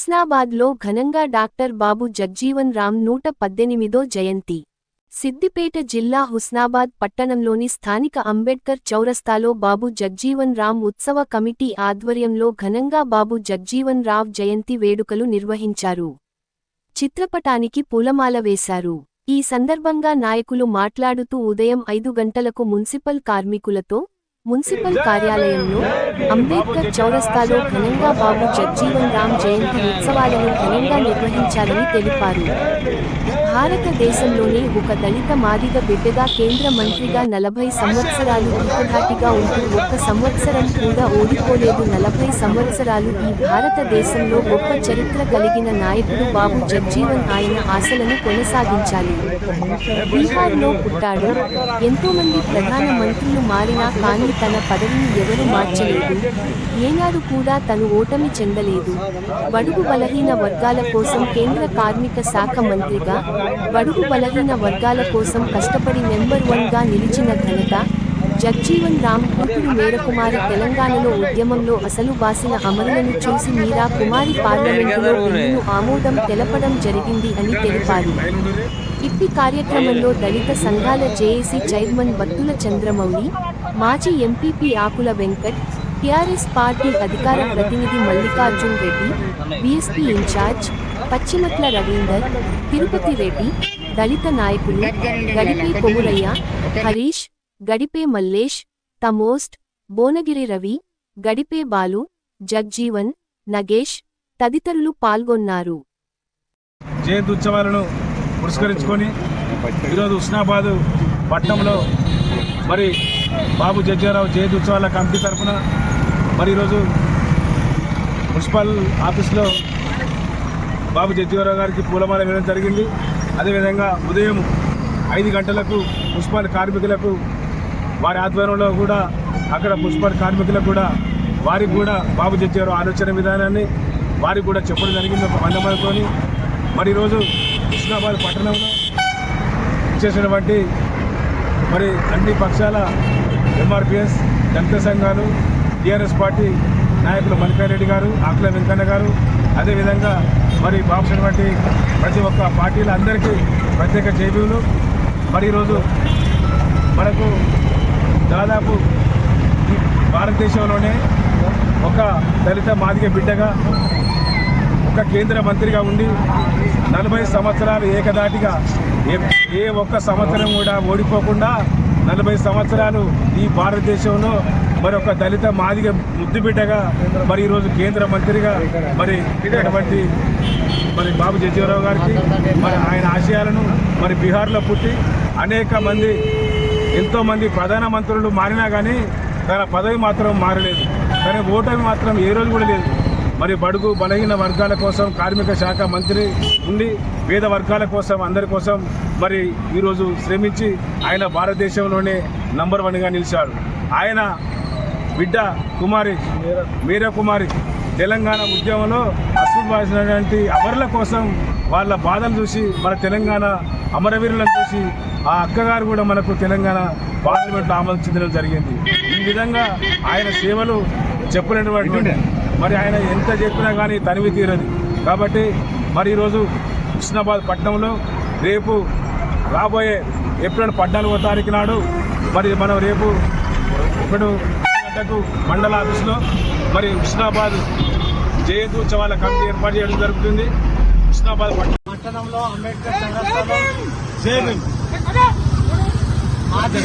హుస్నాబాద్లో ఘనంగా డాక్టర్ బాబు జగ్జీవన్ రామ్ నూట పద్దెనిమిదో జయంతి. సిద్దిపేట జిల్లా హుస్నాబాద్ పట్టణంలోని స్థానిక అంబేడ్కర్ చౌరస్తాలో బాబు జగ్జీవన్ రామ్ ఉత్సవ కమిటీ ఆధ్వర్యంలో ఘనంగా బాబు జగ్జీవన్ రావ్ జయంతి వేడుకలు నిర్వహించారు. చిత్రపటానికి పూలమాల వేశారు. ఈ సందర్భంగా నాయకులు మాట్లాడుతూ ఉదయం ఐదు గంటలకు మున్సిపల్ కార్మికులతో మున్సిపల్ కార్యాలయంలో అంబేద్కర్ చౌరస్తాలో ఘనంగా బాబు జగ్జీవన్ రామ్ జయంతి ఉత్సవాలను ఘనంగా నిర్వహించాలని తెలిపారు. భారతదేశంలోనే ఒక దళిత మాదిగ బిడ్డగా కేంద్ర మంత్రిగా నలభై సంవత్సరాలు ఏకధాటిగా ఉంటూ ఒక్క సంవత్సరం కూడా ఓడిపోలేదు. నలభై సంవత్సరాలు ఈ భారతదేశంలో గొప్ప చరిత్ర కలిగిన నాయకుడు బాబు జగ్జీవన్ ఆయన ఆశలను కొనసాగించాలి. బీహార్లో పుట్టాడు. ఎంతోమంది ప్రధాన మంత్రులు మారినా కానీ తన పదవిని ఎవరు మార్చలేదు. ఏనాడు కూడా తను ఓటమి చెందలేదు. బడుగు బలహీన వర్గాల కోసం కేంద్ర కార్మిక శాఖ మంత్రిగా బడుగు బలహీన వర్గాల కోసం కష్టపడి నెంబర్ వన్గా నిలిచిన ఘనత జగ్జీవన్ రామ్ కూతురు మేరకుమారి తెలంగాణలో ఉద్యమంలో అసలు వాసిన అమరులను చూసి మీరా కుమారి పార్లమెంటులో బిల్లును ఆమోదం తెలపడం జరిగింది అని తెలిపారు. ఇప్పి కార్యక్రమంలో దళిత సంఘాల జేఏసీ చైర్మన్ బత్తుల చంద్రమౌళి మాజీ M P P Akula Venkat T R S party అధికార ప్రతినిధి Mallikarjun Reddy B S P in charge Pachimatla Ravinder Tirupati Reddy దళిత నాయకులు గడిపే కొమురయ్య హరీష్ గడిపే మల్లేష్ తమోస్ట్ బోనగిరి రవి గడిపే బాలు జగ్జీవన్ నగేష్ తదితరులు పాల్గొన్నారు. జయంతి ఉత్సవాలను పురస్కరించుకొని ఈరోజు ఉస్నాబాద్ పట్టణంలో మరి బాబు జగ్జారావు జయంతి ఉత్సవాల కమిటీ తరఫున మరి ఈరోజు మున్సిపల్ ఆఫీస్లో బాబు జగ్జీవరావు గారికి పూలమాల వేయడం జరిగింది. అదేవిధంగా ఉదయం ఐదు గంటలకు మున్సిపల్ కార్మికులకు వారి ఆధ్వర్యంలో కూడా అక్కడ మున్సిపల్ కార్మికులకు కూడా వారికి కూడా బాబు జగ్జీవరావు ఆలోచన విధానాన్ని వారికి కూడా చెప్పడం జరిగింది ఒక వంద మరి ఈరోజు కృష్ణాబాద్ పట్టణంలో చేసినటువంటి మరి అన్ని పక్షాల ఎంఆర్పిఎస్ దళిత సంఘాలు టీఆర్ఎస్ పార్టీ నాయకులు మల్లికారెడ్డి గారు ఆకుల వెంకన్న గారు అదేవిధంగా మరి బాబుసినటువంటి ప్రతి ఒక్క పార్టీల అందరికీ ప్రత్యేక జైబీలు. మరి ఈరోజు మనకు దాదాపు ఈ భారతదేశంలోనే ఒక దళిత మాదిగ బిడ్డగా ఒక కేంద్ర మంత్రిగా ఉండి నలభై సంవత్సరాలు ఏకదాటిగా ఏ ఒక్క సంవత్సరం కూడా ఓడిపోకుండా నలభై సంవత్సరాలు ఈ భారతదేశంలో మరి ఒక దళిత మాదిగ ముద్దు బిడ్డగా మరి ఈరోజు కేంద్ర మంత్రిగా మరి అటువంటి మరి బాబు జగ్జీవరావు గారికి మరి ఆయన ఆశయాలను మరి బీహార్లో పుట్టి అనేక మంది ఎంతోమంది ప్రధానమంత్రులు మారినా కానీ తన పదవి మాత్రం మారలేదు. కానీ ఓటమి మాత్రం ఏ రోజు కూడా లేదు. మరి బడుగు బలహీన వర్గాల కోసం కార్మిక శాఖ మంత్రి ఉండి పేద వర్గాల కోసం అందరి కోసం మరి ఈరోజు శ్రమించి ఆయన భారతదేశంలోనే నంబర్ వన్గా నిలిచాడు. ఆయన బిడ్డ కుమారి మీరా కుమారి తెలంగాణ ఉద్యమంలో అసూబాసినటువంటి అమరుల కోసం వాళ్ళ బాధలు చూసి మన తెలంగాణ అమరవీరులను చూసి ఆ అక్కగారు కూడా మనకు తెలంగాణ పార్లమెంట్లో ఆమోదించడం జరిగింది. ఈ విధంగా ఆయన సేవలు చెప్పినటువంటి మరి ఆయన ఎంత చెప్పినా కానీ తనివి తీరదు. కాబట్టి మరి ఈరోజు హుస్నాబాద్ పట్టణంలో రేపు రాబోయే ఏప్రిల్ పద్నాలుగో తారీఖు నాడు మరి మనం రేపు ఇప్పుడు గంటకు మండల ఆఫీసులో మరి హుస్నాబాద్ జయంతి ఉత్సవాల కమిటీ ఏర్పాటు చేయడం జరుగుతుంది. హుస్నాబాద్ పట్టణం పట్టణంలో అంబేద్కర్. మాజీ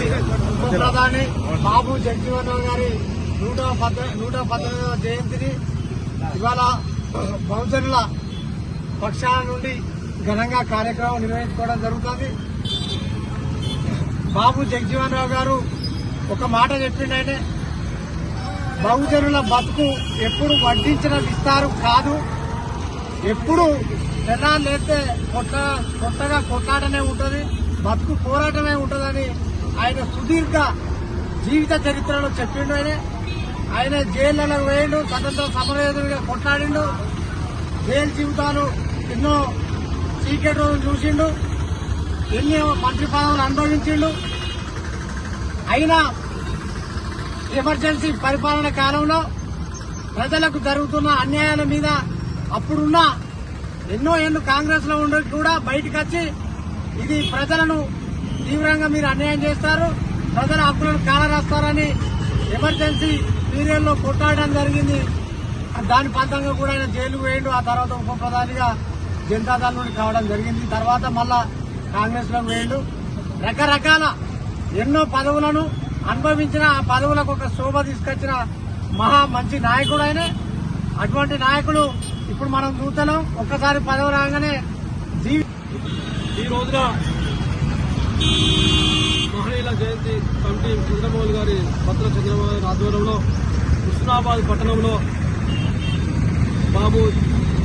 ప్రధాని బాబు జగజీవన్ రావు గారి నూట పద్ద నూట పద్దెనిమిదవ జయంతిని ఇవాళ బహుజనుల పక్షాల నుండి ఘనంగా కార్యక్రమం నిర్వహించుకోవడం జరుగుతుంది. బాబు జగజీవన్ రావు గారు ఒక మాట చెప్పిండు బహుజనుల బతుకు ఎప్పుడు వడ్డించిన విస్తారు కాదు. ఎప్పుడు తెల్లారు లేతే కొట్ట కొత్తగా కొట్లాటనే ఉంటుంది బతుకు పోరాటమే ఉంటుందని ఆయన సుదీర్ఘ జీవిత చరిత్రలో చెప్పిండు ఆయన. ఆయన జైళ్ళలో వేయండు స్వతంత్ర సమరయోధుడిగా కొట్లాడిండు. జైలు జీవితాలు ఎన్నో చీకటి చూసిండు. ఎన్ని మంత్రి పదవులు అనుభవించిండు. అయినా ఎమర్జెన్సీ పరిపాలన కాలంలో ప్రజలకు జరుగుతున్న అన్యాయాల మీద అప్పుడున్న ఎన్నో ఏళ్ళు కాంగ్రెస్లో ఉండి కూడా బయటకు వచ్చి ఇది ప్రజలను తీవ్రంగా మీరు అన్యాయం చేస్తారు ప్రజల హక్కులను కాలరాస్తారని ఎమర్జెన్సీ పీరియడ్లో కొట్టాడడం జరిగింది. దాని ఫలితంగా కూడా ఆయన జైలు వేయండు ఆ తర్వాత ఉప ప్రధానిగా జనతాదళ నుండి కావడం జరిగింది. తర్వాత మళ్ళా కాంగ్రెస్లో వేయండు రకరకాల ఎన్నో పదవులను అనుభవించిన ఆ పదవులకు ఒక శోభ తీసుకొచ్చిన మహా మంచి నాయకుడు ఆయన అటువంటి నాయకుడు ఇప్పుడు మనం చూస్తున్నాం. ఒక్కసారి పదవి రాగానే జీవి ఈ రోజున మహనీయుల జయంతి కమిటీ చంద్రమోహన్ గారి భద్ర చంద్రమోహన్ ఆధ్వర్యంలో హుస్నాబాద్ పట్టణంలో బాబు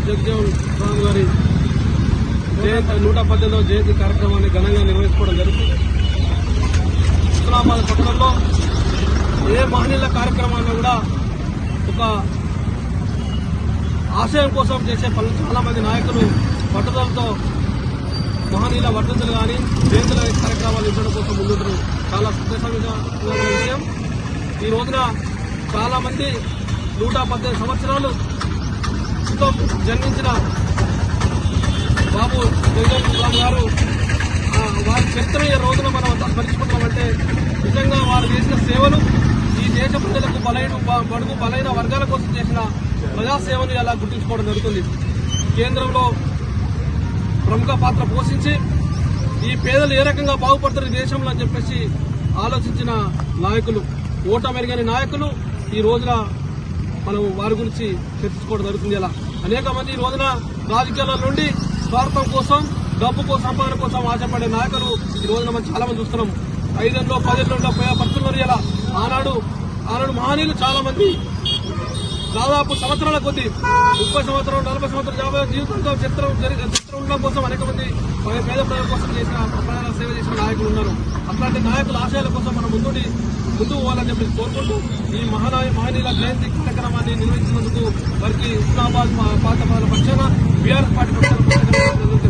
జగజీవన్ రామ్ గారి జయంతి నూట పద్దెనిమిదవ జయంతి కార్యక్రమాన్ని ఘనంగా నిర్వహించుకోవడం జరుగుతుంది. హుస్నాబాద్ పట్టణంలో ఏ మహనీయుల కార్యక్రమాన్ని కూడా ఒక ఆశయం కోసం చేసే పనులు చాలామంది నాయకులు పట్టుదలతో మహనీయుల వర్ధంతులు కానీ జయంతుల కార్యక్రమాలు ఇవ్వడం కోసం ముందుంటారు. చాలా సంతోషంగా విషయం. ఈ రోజున చాలామంది నూట పద్దెనిమిది సంవత్సరాలు తో జన్మించిన బాబు జగన్ గారు వారి చరిత్ర ఈ రోజున మనం అంతా స్మరించుకుంటామంటే నిజంగా వారు చేసిన సేవలు ఈ దేశ ప్రజలకు బలైన బ- బడుగు బలైన వర్గాల కోసం చేసిన ప్రజాసేవను ఇలా గుర్తుంచుకోవడం జరుగుతుంది. కేంద్రంలో ప్రముఖ పాత్ర పోషించి ఈ పేదలు ఏ రకంగా బాగుపడతారు ఈ దేశంలో అని చెప్పేసి ఆలోచించిన నాయకులు ఓటమెరుగని నాయకులు ఈ రోజున మనం వారి గురించి చర్చించుకోవడం జరుగుతుంది ఇలా. అనేక మంది ఈ రోజున రాజకీయాల నుండి స్వార్థం కోసం డబ్బుకు సంపాదన కోసం ఆశపడే నాయకులు ఈ రోజున మనం చాలా మంది చూస్తున్నాం. ఐదేళ్ళలో పదేళ్ళలో పోయే పరిస్థితులు ఇలా. ఆనాడు ఆనాడు మహనీయులు చాలా మంది దాదాపు సంవత్సరాల కొద్ది ముప్పై సంవత్సరం నలభై సంవత్సరం యాభై జీవితంతో చిత్రం జరిగిన చిత్రం ఉండడం కోసం అనేక మంది పేద ప్రజల కోసం చేసిన ప్రజల సేవ చేసిన నాయకులు ఉన్నారు. అట్లాంటి నాయకుల ఆశయాల కోసం మనం ముందుండి ముందు పోవాలని చెప్పి కోరుకుంటూ ఈ మహానాయ మహనీయుల జయంతి కార్యక్రమాన్ని నిర్వహించినందుకు వారికి ఇస్లామాబాద్ మా పాత పక్షాన బీఆర్ఎస్ పార్టీ పక్షాన